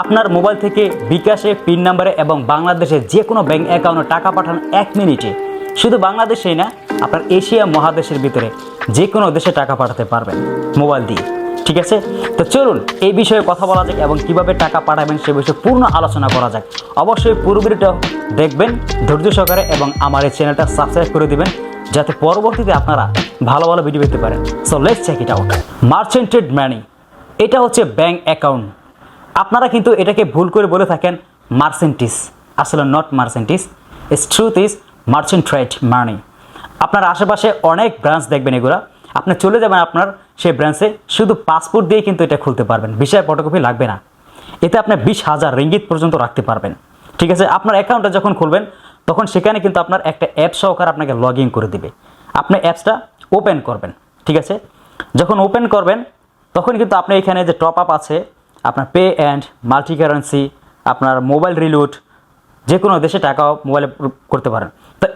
আপনার মোবাইল থেকে বিকাশে, পিন নাম্বারে এবং বাংলাদেশে যে কোনো ব্যাঙ্ক অ্যাকাউন্টে টাকা পাঠান এক মিনিটে। শুধু বাংলাদেশেই না, আপনার এশিয়া মহাদেশের ভিতরে যে কোনো দেশে টাকা পাঠাতে পারবেন মোবাইল দিয়ে। ঠিক আছে? তো চলুন, এই বিষয়ে কথা বলা যাক এবং কীভাবে টাকা পাঠাবেন সে বিষয়ে পূর্ণ আলোচনা করা যাক। অবশ্যই পুরো ভিডিওটা দেখবেন ধৈর্য সহকারে এবং আমার এই চ্যানেলটা সাবস্ক্রাইব করে দিবেন, যাতে পরবর্তীতে আপনারা ভালো ভালো ভিডিও পেতে পারেন। So let's check it out Merchantrade money এটা হচ্ছে ব্যাংক অ্যাকাউন্ট আপনারা কিন্তু এটাকে ভুল করে বলে থাকেন মার্সেন্টিস। আসলে not মার্সেন্টিস is truth is merchant trade money আপনার আশেপাশে অনেক ব্রাঞ্চ দেখবেন এগুলা। আপনি চলে যাবেন আপনার সেই ব্রাঞ্চে শুধু পাসপোর্ট দিয়ে কিন্তু এটা খুলতে পারবেন। বিষয় ফটোকপি লাগবে না। এতে আপনি বিশ হাজার রিঙ্গিত পর্যন্ত রাখতে পারবেন। ঠিক আছে? আপনার অ্যাকাউন্টটা যখন খুলবেন, তখন সেখানে কিন্তু আপনার একটা অ্যাপ সহকারে আপনাকে লগ ইন করে দিবে। আপনি অ্যাপসটা ওপেন করবেন। ঠিক আছে? যখন ওপেন করবেন, তখন কিন্তু আপনি এখানে যে টপ আপ আছে আপনার পে অ্যান্ড মাল্টি কারেন্সি আপনার মোবাইল রিলুট যে কোনো দেশে টাকা মোবাইলে করতে পারেন। তো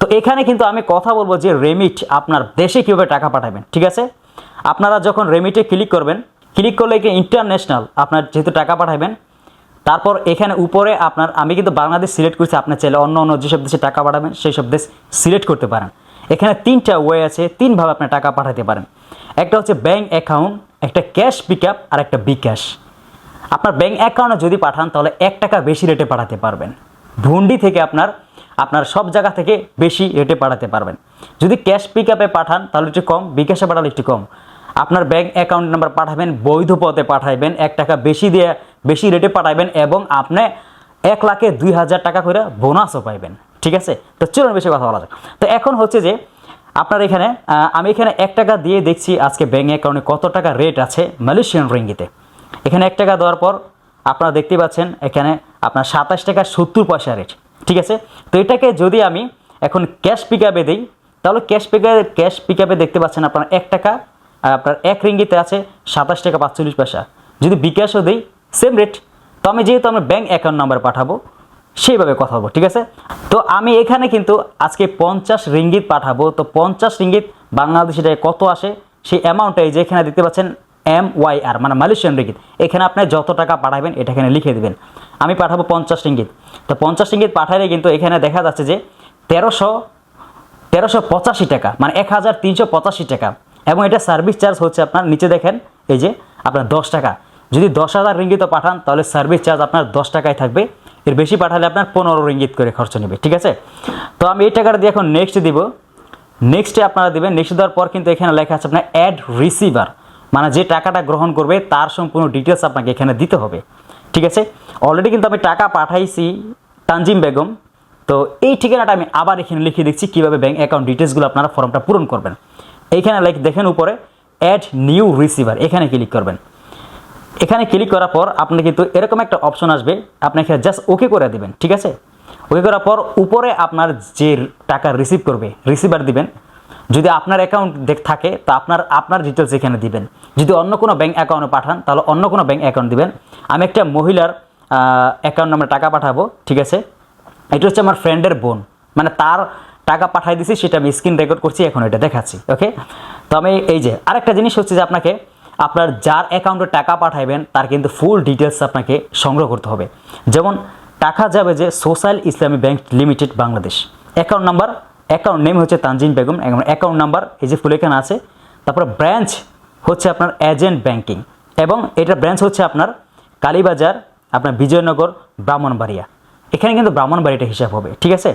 তো এখানে কিন্তু আমি কথা বলব যে রেমিট আপনার দেশে কীভাবে টাকা পাঠাবেন, ঠিক আছে? আপনারা যখন রেমিটে ক্লিক করবেন ক্লিক করলে কি ইন্টারন্যাশনাল আপনার যেহেতু টাকা পাঠাবেন, তারপর এখানে উপরে আপনার, আমি কিন্তু বাংলাদেশ সিলেক্ট করছি আপনার চাইলে অন্য অন্য যেসব দেশে টাকা পাঠাবেন সেই সব দেশ সিলেক্ট করতে পারেন। এখানে তিনটা ওয়ে আছে, তিনভাবে আপনি টাকা পাঠাতে পারেন। একটা হচ্ছে ব্যাঙ্ক অ্যাকাউন্ট একটা ক্যাশ পিক আপ আর একটা বিকাশ আপনার ব্যাঙ্ক অ্যাকাউন্টে যদি পাঠান, তাহলে এক টাকা বেশি রেটে পাঠাতে পারবেন। ভুন্ডি থেকে আপনার আপনার সব জায়গা থেকে বেশি রেটে পাঠাতে পারবেন। যদি ক্যাশ পিক আপে পাঠান, তাহলে একটু কম বিকাশে পাঠালে একটু কম। আপনার ব্যাঙ্ক অ্যাকাউন্ট নাম্বার পাঠাবেন, বৈধ পথে পাঠাইবেন, এক টাকা বেশি দিয়ে, বেশি রেটে পাঠাইবেন এবং আপনি এক লাখে দুই হাজার টাকা করে বোনাসও পাইবেন। ঠিক আছে? তো চলুন বেশি কথা বলা যাক। তো এখন হচ্ছে যে আপনার এখানে আমি এখানে এক টাকা দিয়ে দেখছি আজকে ব্যাঙ্ক অ্যাকাউন্টে কত টাকা রেট আছে মালয়েশিয়ান রিঙ্গিতে। এখানে এক টাকা দেওয়ার পর আপনারা দেখতে পাচ্ছেন এখানে আপনার সাতাশ টাকা সত্তর পয়সা রেট ঠিক আছে? তো এটাকে যদি আমি এখন ক্যাশ পিক আপে দিই, তাহলে ক্যাশ পিক ক্যাশ পিক আপে দেখতে পাচ্ছেন আপনার এক টাকা, আর আপনার এক রিঙ্গিতে আছে সাতাশ টাকা পাঁচচল্লিশ পয়সা। যদি বিকাশও দিই সেম রেট তো আমি যেহেতু আমার ব্যাঙ্ক অ্যাকাউন্ট নাম্বার পাঠাবো সেইভাবে কথা বলব, ঠিক আছে? তো আমি এখানে কিন্তু আজকে পঞ্চাশ রিঙ্গিত পাঠাবো। তো পঞ্চাশ রিঙ্গিত বাংলাদেশি কত আসে? সেই অ্যামাউন্টটাই যে এখানে দেখতে পাচ্ছেন এম ওয়াই আর মানে মালয়েশিয়ান রিঙ্গিত। এখানে আপনি যত টাকা পাঠাবেন, এটা এখানে লিখে দেবেন। আমি পাঠাবো পঞ্চাশ রিঙ্গিত। তো পঞ্চাশ রিঙ্গিত পাঠালে কিন্তু এখানে দেখা যাচ্ছে যে তেরোশো তেরোশো পঁচাশি টাকা মানে এক হাজার তিনশো পঁচাশি টাকা। এবং এটা সার্ভিস চার্জ হচ্ছে আপনার নিচে দেখেন, এই যে আপনার দশ টাকা। যদি দশ হাজার রিঙ্গিত পাঠান, তাহলে সার্ভিস চার্জ আপনার দশ টাকায় থাকবে। এর বেশি পাঠালে আপনার পনেরো রিঙ্গিত করে খরচ নেবে, ঠিক আছে? তো আমি এই টাকাটা দিয়ে এখন নেক্সট দিব। নেক্সটে আপনারা দেবেন নেক্সট দেওয়ার পর কিন্তু এখানে লেখা আছে আপনার অ্যাড রিসিভার মানে যে টাকাটা গ্রহণ করবে তার সম্পূর্ণ ডিটেলস আপনাকে এখানে দিতে হবে, ঠিক আছে? অলরেডি কিন্তু আমি টাকা পাঠাইছি তানজিম বেগম, তো এই ঠিকানাটা আমি আবার এখানে লিখে দিচ্ছি কীভাবে ব্যাঙ্ক অ্যাকাউন্ট ডিটেলসগুলো আপনারা ফর্মটা পূরণ করবেন। এইখানে লাইক দেখেন উপরে অ্যাড নিউ রিসিভার এখানে ক্লিক করবেন। এখানে ক্লিক করার পর আপনি কিন্তু এরকম একটা অপশন আসবে আপনি এখানে জাস্ট ওকে করে দিবেন, ঠিক আছে? ওকে করার পর উপরে আপনার যে টাকা রিসিভ করবে রিসিভার দিবেন। যদি আপনার অ্যাকাউন্ট দেখ থাকে, তা আপনার আপনার ডিটেলস এখানে দিবেন। যদি অন্য কোনো ব্যাঙ্ক অ্যাকাউন্টে পাঠান, তাহলে অন্য কোনো ব্যাঙ্ক অ্যাকাউন্ট দিবেন। আমি একটা মহিলার অ্যাকাউন্ট নাম্বার টাকা পাঠাবো, ঠিক আছে? এটা হচ্ছে আমার ফ্রেন্ডের বোন। মানে তার টাকা পাঠাই দিছি, সেটা আমি স্ক্রিন রেকর্ড করছি, এখন এটা দেখাচ্ছি ওকে তো আমি এই যে, আরেকটা জিনিস হচ্ছে যে আপনাকে আপনার যার অ্যাকাউন্টে টাকা পাঠাইবেন, তার কিন্তু ফুল ডিটেলস আপনাকে সংগ্রহ করতে হবে। যেমন, টাকা যাবে যে social Islami bank limited Bangladesh. Account number, account name হচ্ছে তানজিন বেগম অ্যাকাউন্ট নাম্বার এই যে ফুল এখানে আছে, তারপর ব্রাঞ্চ হচ্ছে আপনার এজেন্ট ব্যাংকিং, এবং এটা ব্রাঞ্চ হচ্ছে আপনার কালীবাজার, আপনার বিজয়নগর, ব্রাহ্মণবাড়িয়া। এখানে কিন্তু ব্রাহ্মণবাড়িটা হিসাব হবে, ঠিক আছে?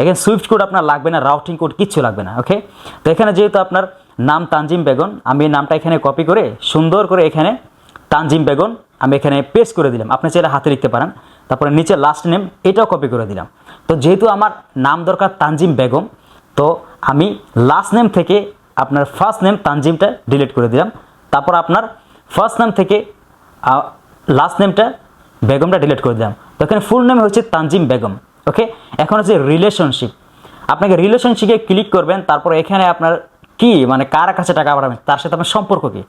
এখানে সুইফট কোড আপনার লাগবে না রাউটিং কোড কিচ্ছু লাগবে না ওকে তো এখানে যেহেতু আপনার নাম তানজিম বেগম। আমি এই নামটা এখানে কপি করে, সুন্দর করে এখানে তানজিম বেগম আমি এখানে পেস্ট করে দিলাম। আপনি চাইলে হাতে লিখতে পারেন। তারপরে নিচে লাস্ট নেম এটাও কপি করে দিলাম। তো যেহেতু আমার নাম দরকার তানজিম বেগম, তো আমি লাস্ট নেম থেকে আপনার ফার্স্ট নেম তানজিমটা ডিলিট করে দিলাম। তারপর আপনার ফার্স্ট নেম থেকে লাস্ট নেমটা বেগমটা ডিলিট করে দিলাম। তো এখানে ফুল নেম হচ্ছে তানজিম বেগম ওকে এখন হচ্ছে রিলেশনশিপ আপনাকে রিলেশনশিপে ক্লিক করবেন, তারপর এখানে আপনার কি? মানে কার কাছে টাকা পাঠাবেন? তার সাথে আপনার সম্পর্ক কি?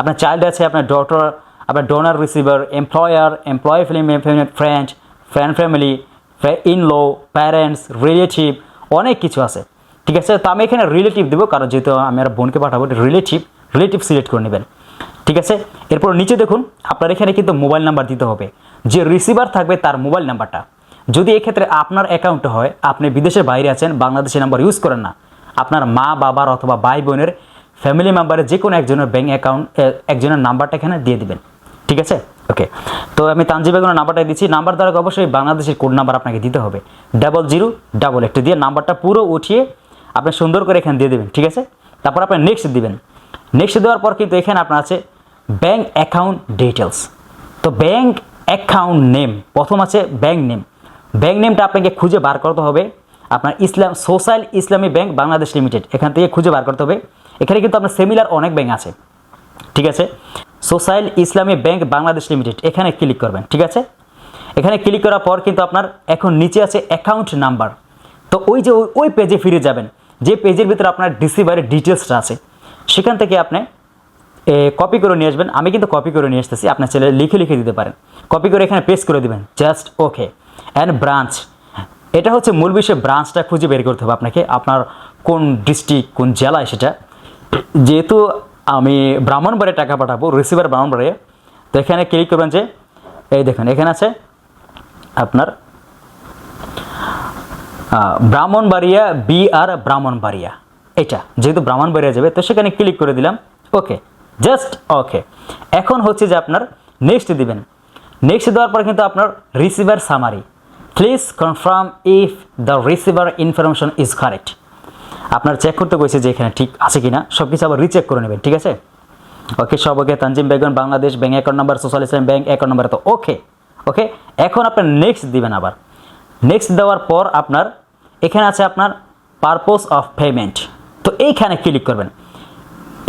আপনার চাইল্ড আছে, আপনার ডটার আপনার donor receiver employer employ family friend friend family in law parents relative অনেক কিছু আছে। ঠিক আছে? তো আমি এখানে রিলেটিভ দেবো, কারণ যেহেতু আমি আর বোনকে পাঠাবো রিলেটিভ রিলেটিভ সিলেক্ট করে নেবেন। ঠিক আছে? এরপর নিচে দেখুন, আপনার এখানে কিন্তু মোবাইল নাম্বার দিতে হবে। যে রিসিভার থাকবে তার মোবাইল নাম্বারটা যদি এক্ষেত্রে আপনার অ্যাকাউন্টে হয়, আপনি বিদেশের বাইরে আছেন, বাংলাদেশি নাম্বার ইউজ করেন না আপনার মা, বাবার অথবা ভাই বোনের ফ্যামিলি মেম্বারের যে কোনো একজনের ব্যাঙ্ক অ্যাকাউন্ট একজনের নাম্বারটা এখানে দিয়ে দিবেন। ঠিক আছে? ওকে তো আমি তানজিব বেগমের নাম্বারটা দিচ্ছি। নাম্বার দ্বারা অবশ্যই বাংলাদেশের কোড নাম্বার আপনাকে দিতে হবে। ডাবল জিরো ডাবল একটু দিয়ে নাম্বারটা পুরো উঠিয়ে আপনি সুন্দর করে এখানে দিয়ে দেবেন। ঠিক আছে? তারপর আপনি নেক্সট দিবেন। নেক্সট দেওয়ার পর কিন্তু এখানে আপনার আছে ব্যাঙ্ক অ্যাকাউন্ট ডিটেলস তো ব্যাঙ্ক অ্যাকাউন্ট নেম প্রথম আছে ব্যাঙ্ক নেম ব্যাঙ্ক নেমটা আপনাকে খুঁজে বার করতে হবে। আপনার Islam, social Islami bank Bangladesh limited, এখান থেকে খুঁজে বার করতে হবে। এখানে কিন্তু আপনার সেমিলার অনেক ব্যাংক আছে। ঠিক আছে? Social Islami bank Bangladesh limited, এখানে ক্লিক করবেন, ঠিক আছে? এখানে ক্লিক করার পর কিন্তু আপনার এখন নিচে আছে অ্যাকাউন্ট নাম্বার তো ওই যে ওই- ওই পেজে ফিরে যাবেন। যে পেজের ভিতরে আপনার ডিসিভারের ডিটেলসটা আছে। সেখান থেকে আপনি কপি করে নিয়ে আসবেন। আমি কিন্তু কপি করে নিয়ে আসতেছি, আপনার ছেলে লিখে লিখে দিতে পারেন। কপি করে এখানে পেস্ট করে দিবেন জাস্ট ওকে অ্যান্ড ব্রাঞ্চ এটা হচ্ছে মূল বিষয় ব্রাঞ্চটা খুঁজে বের করতে হবে আপনাকে, আপনার কোন ডিস্ট্রিক্ট কোন জেলায় সেটা। যেহেতু আমি ব্রাহ্মণবাড়িয়ে টাকা পাঠাবো রিসিভার ব্রাহ্মণবাড়িয়ে তো এখানে ক্লিক করবেন যে, এই দেখুন, এখানে আছে আপনার ব্রাহ্মণবাড়িয়া বি আর ব্রাহ্মণবাড়িয়া। এটা, যেহেতু ব্রাহ্মণবাড়িয়া যাবে, তো সেখানে ক্লিক করে দিলাম ওকে জাস্ট ওকে এখন হচ্ছে যে আপনার নেক্সট দিবেন। নেক্সট দেওয়ার পর কিন্তু আপনার receiver summary please confirm if the receiver information is correct আপনার চেক করতে কইছে যে এখানে ঠিক আছে কিনা সব কিছু আবার রিচেক করে নেবেন, ঠিক আছে? ওকে সব okay Tanjim Begum, Bangladesh bank account number social Islam bank account number তো ওকে ওকে এখন আপনার নেক্সট দিবেন আবার। নেক্সট দেওয়ার পর আপনার, এখানে আছে আপনার পারপোজ অফ পেমেন্ট তো এইখানে ক্লিক করবেন।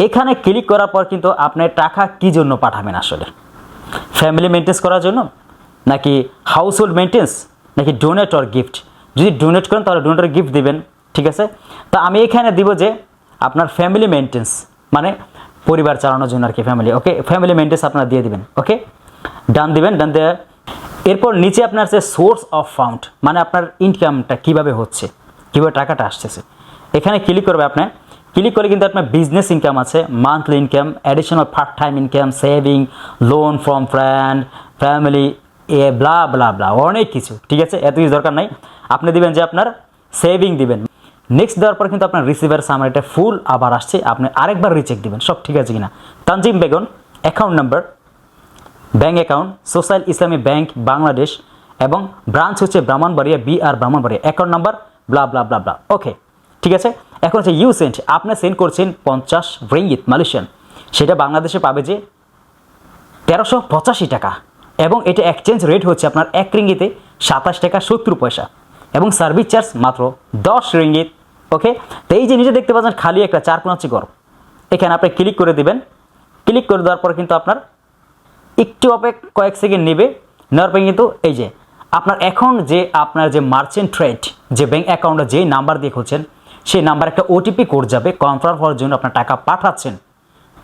এখানে ক্লিক করার পর কিন্তু আপনি টাকা কি জন্য পাঠাবেন আসলে? ফ্যামিলি মেনটেন্স করার জন্য? নাকি হাউস হোল্ড মেনটেন্স নাকি ডোনেট অর গিফট যদি ডোনেট করেন, তাহলে ডোনেট গিফট দিবেন, ঠিক আছে? তো আমি এখানে দিব যে আপনার ফ্যামিলি মেনটেন্স মানে পরিবার চালানোর জন্য আর কি ফ্যামিলি ওকে ফ্যামিলি মেনটেন্স আপনারা দিয়ে দিবেন ওকে ডান দিবেন ডান দেওয়া এরপর নিচে আপনার আছে সোর্স অফ ফাউন্ড মানে আপনার ইনকামটা কীভাবে হচ্ছে, কীভাবে টাকাটা আসতেছে। এখানে ক্লিক করবে আপনি ক্লিক করে কিন্তু আপনার বিজনেস ইনকাম আছে monthly income additional part time income saving loan from friend family A blah blah blah অনেক কিছু, ঠিক আছে? এত কিছু দরকার নাই। আপনি দিবেন যে আপনার সেভিং দিবেন। নেক্সট দেওয়ার পর কিন্তু আপনার রিসিভার সামারিটা ফুল আবার আসছে। আপনি আরেকবার রিচেক দিবেন, সব ঠিক আছে কিনা? Tanjim Begum account number bank account social Islami bank Bangladesh এবং ব্রাঞ্চ হচ্ছে Brahmanbaria B R Brahmanbaria account number blah blah blah blah okay ঠিক আছে? এখন হচ্ছে ইউ সেন্ট আপনি সেন্ড করছেন পঞ্চাশ রিঙ্গিত মালয়েশিয়ান সেটা বাংলাদেশে পাবে যে তেরোশো পঁচাশি টাকা। এবং এটা এক্সচেঞ্জ রেট হচ্ছে আপনার এক রিঙ্গিতে সাতাশ টাকা সত্তর পয়সা এবং সার্ভিস চার্জ মাত্র দশ রিঙ্গিত ওকে তো এই যে নিচে দেখতে পাচ্ছেন খালি একটা চার কোনাচি গরম। এখানে আপনি ক্লিক করে দিবেন। ক্লিক করে দেওয়ার পর কিন্তু আপনার একটু অপেক কয়েক সেকেন্ড নেবে, নেওয়ার পরে কিন্তু এই যে আপনার এখন যে আপনার যে মার্চেন্ট ট্রেড যে ব্যাঙ্ক অ্যাকাউন্টে যেই নাম্বার দিয়ে খুলছেন, সেই নাম্বার একটা ওটিপি কোড যাবে কনফার্ম হওয়ার জন্য আপনার টাকা পাঠাচ্ছেন।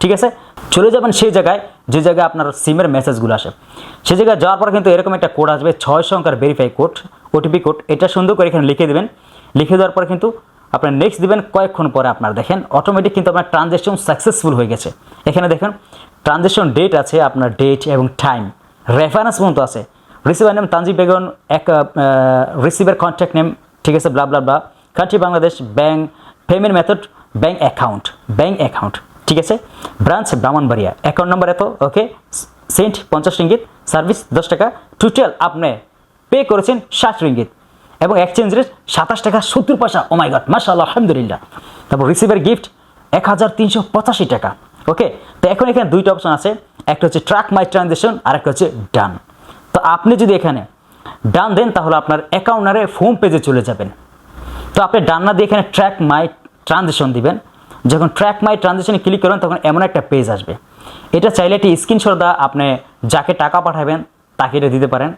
ঠিক আছে? চলে যাবেন সেই জায়গায়, যে জায়গায় আপনার সিমের মেসেজগুলো আসে। সেই জায়গায় যাওয়ার পর কিন্তু এরকম একটা কোড আসবে, ছয় সংখ্যার ভেরিফাই কোড ওটিপি কোড এটা সুন্দর করে এখানে লিখে দেবেন। লিখে দেওয়ার পর কিন্তু আপনার নেক্সট দেবেন কয়েকক্ষণ পরে আপনার দেখেন অটোমেটিক কিন্তু আপনার ট্রানজ্যাকশন সাকসেসফুল হয়ে গেছে। এখানে দেখেন ট্রানজ্যাকশন ডেট আছে আপনার ডেট এবং টাইম রেফারেন্স পর্যন্ত আছে। রিসিভার নেম তানজিব বেগন এক রিসিভার কন্ট্যাক্ট নেম ঠিক আছে blah blah blah country Bangladesh bank payment method bank account bank account ঠিক আছে? ব্রাঞ্চ ব্রাহ্মণবাড়িয়া। অ্যাকাউন্ট নাম্বার এত ওকে সেন্ট পঞ্চাশ রিঙ্গিত সার্ভিস দশ টাকা টোটাল আপনি পে করেছেন ষাট রিঙ্গিত। এবং এক্সচেঞ্জ রেট সাতাশ টাকা সত্তর পয়সা। ও মাই গড মাশাআল্লাহ, আলহামদুলিল্লাহ। তারপর রিসিভার গিফট এক হাজার তিনশো পঁচাশি টাকা ওকে তো এখন এখানে দুইটা অপশন আছে। একটা হচ্ছে ট্র্যাক মাই ট্রানজেকশন আর একটা হচ্ছে ডান তো আপনি যদি এখানে ডান দেন, তাহলে আপনার অ্যাকাউন্টারে হোম পেজে চলে যাবেন। তো আপনি ডান না দিয়ে এখানে ট্র্যাক মাই ট্রানজেকশন দিবেন। যখন ট্র্যাক মাই ট্রানজেকশনে ক্লিক করবেন, তখন এমন একটা পেজ আসবে। এটা চাইলে একটি স্ক্রিনশট দা আপনি যাকে টাকা পাঠাবেন, তাকে এটা দিতে পারেন।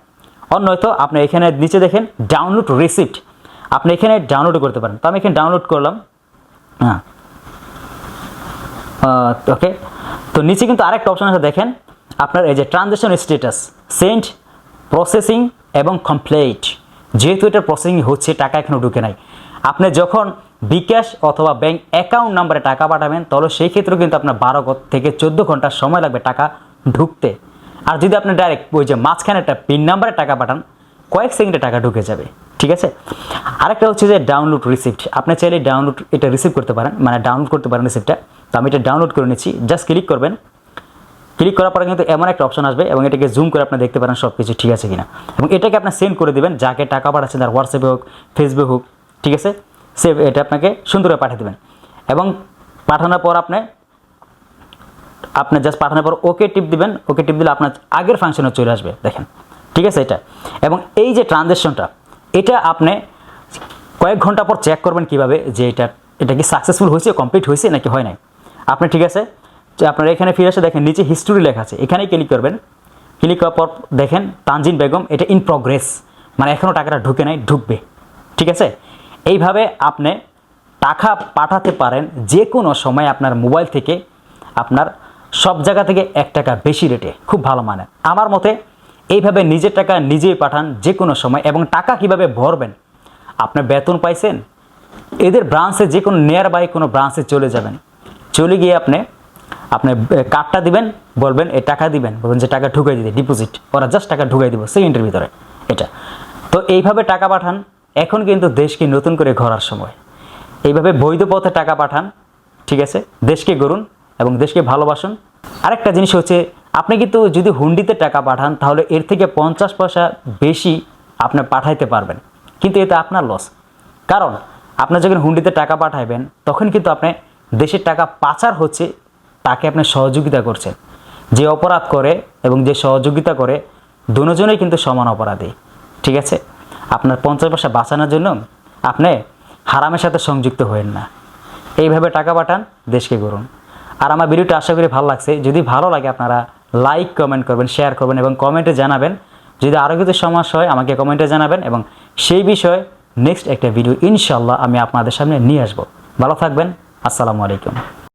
অন্য হয়তো আপনি এখানে নিচে দেখেন ডাউনলোড রিসিপ্ট আপনি এখানে ডাউনলোড করতে পারেন। তো আমি এখানে ডাউনলোড করলাম। হ্যাঁ। ওকে তো নিচে কিন্তু আরেকটা অপশন আছে, দেখেন। আপনার এই যে ট্রানজ্যাকশন স্ট্যাটাস সেন্ড প্রসেসিং এবং কমপ্লিট যেহেতু এটা প্রসেসিং হচ্ছে, টাকা এখনও ঢুকে নাই। আপনি যখন বিকাশ অথবা ব্যাংক অ্যাকাউন্ট নাম্বারে টাকা পাঠাবেন, তাহলে সেই ক্ষেত্রেও কিন্তু আপনার বারো থেকে চোদ্দ ঘণ্টা সময় লাগবে টাকা ঢুকতে। আর যদি আপনি ডাইরেক্ট ওই যে মাঝখানে একটা পিন নাম্বারে টাকা পাঠান, কয়েক সেকেন্ডে টাকা ঢুকে যাবে, ঠিক আছে? আরেকটা হচ্ছে যে ডাউনলোড রিসিপ্ট আপনি চাইলে ডাউনলোড এটা রিসিভ করতে পারেন মানে ডাউনলোড করতে পারেন রিসিপ্টটা তো আমি এটা ডাউনলোড করে নিচ্ছি। জাস্ট ক্লিক করবেন। ক্লিক করার পরে কিন্তু এমন একটা অপশন আসবে এবং এটাকে জুম করে আপনি দেখতে পারেন সব কিছু ঠিক আছে কিনা। এবং এটাকে আপনি সেন্ড করে দেবেন, যাকে টাকা পাঠাচ্ছেন, তার হোয়াটসঅ্যাপে হোক ফেসবুক হোক, ঠিক আছে? সে এটা আপনাকে সুন্দর পাঠিয়ে দেবেন। এবং পাঠানোর পর আপনি আপনি জাস্ট পাঠানোর পর ওকে টিপ দিবেন। ওকে টিপ দিলে আপনার আগের ফাংশনে চলে আসবে, দেখেন। ঠিক আছে এটা? এবং এই যে ট্রানজ্যাকশনটা এটা আপনি কয়েক ঘণ্টা পর চেক করবেন কীভাবে যে এটা এটা কি সাকসেসফুল হয়েছে কমপ্লিট হয়েছে নাকি হয় নাই। আপনি ঠিক আছে? যে আপনার এখানে ফিরে এসে দেখেন, নিচে হিস্টোরি লেখা আছে। এখানেই ক্লিক করবেন। ক্লিক করার পর দেখেন, তানজিন বেগম, এটা ইন প্রগ্রেস মানে এখনও টাকাটা ঢুকে নাই, ঢুকবে। ঠিক আছে? এইভাবে আপনি টাকা পাঠাতে পারেন যে কোনো সময় আপনার মোবাইল থেকে। আপনার সব জায়গা থেকে এক টাকা বেশি রেটে, খুব ভালো মানে আমার মতে এইভাবে নিজের টাকা নিজেই পাঠান যে কোনো সময় এবং টাকা কীভাবে ভরবেন, আপনি বেতন পাইছেন, এদের ব্রাঞ্চে যে কোনো নিয়ার বাই কোনো ব্রাঞ্চে চলে যাবেন। চলে গিয়ে আপনি আপনি কার্ডটা দিবেন, বলবেন এই টাকা দিবেন, বলবেন যে টাকা ঢুকাই দিতে ডিপোজিট ওরা জাস্ট টাকা ঢুকাই দিব সেকেন্ডের ভিতরে, এটা। তো এইভাবে টাকা পাঠান এখন কিন্তু দেশকে নতুন করে ঘোরার সময়। এইভাবে বৈধ পথে টাকা পাঠান, ঠিক আছে? দেশকে গড়ুন এবং দেশকে ভালোবাসুন। আরেকটা জিনিস হচ্ছে, আপনি কিন্তু যদি হুন্ডিতে টাকা পাঠান, তাহলে এর থেকে পঞ্চাশ পয়সা বেশি আপনি পাঠাইতে পারবেন। কিন্তু এতে আপনার লস কারণ আপনার যখন হুন্ডিতে টাকা পাঠাইবেন, তখন কিন্তু আপনি দেশের টাকা পাচার হচ্ছে, তাকে আপনি সহযোগিতা করছেন। যে অপরাধ করে এবং যে সহযোগিতা করে, দুজনেই কিন্তু সমান অপরাধী, ঠিক আছে? আপনার পঞ্চাশ পয়সা বাঁচানোর জন্য আপনি হারামের সাথে সংযুক্ত হবেন না। এইভাবে টাকা পাঠান, দেশকে করুন আর আমার ভিডিওটা আশা করি ভালো লাগছে। যদি ভালো লাগে আপনারা লাইক কমেন্ট করবেন শেয়ার করবেন এবং কমেন্টে জানাবেন। যদি আরও কিছু সমস্যা হয়, আমাকে কমেন্টে জানাবেন এবং সেই বিষয়ে নেক্সট একটা ভিডিও ইনশাল্লাহ আমি আপনাদের সামনে নিয়ে আসব। ভালো থাকবেন। আসসালামু আলাইকুম।